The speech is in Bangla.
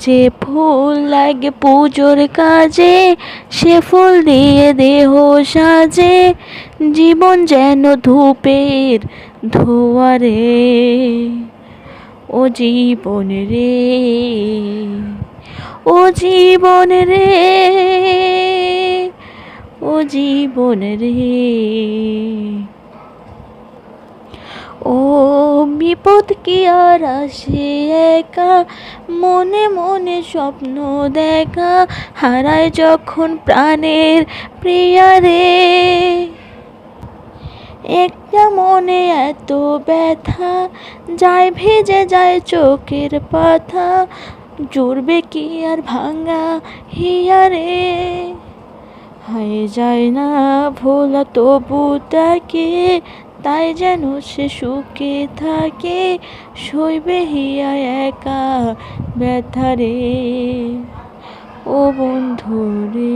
যে ফুল লাগে পুজোর কাজে, সে ফুল দিয়ে দেহ সাজে। জীবন যেন ধূপের ধোয়ারে, ও জীবন রে, ও জীবন রে, ও জীবন রে। ও বিপদ কি আর আসে একা? মনে মনে স্বপ্ন দেখা, হারায় যখন প্রাণের প্রিয়া রে। একটা মনে এত ব্যথা, যায় ভেজে যায় চোখের পাথা জুড়বে কি আর ভাঙা হিয়া রে হয়ে যায় না ভোলা, তবু তাকে, তাই যেন সে সুখে থাকে শৈবে হিয়া একা ব্যথা রে। ও বন্ধু রে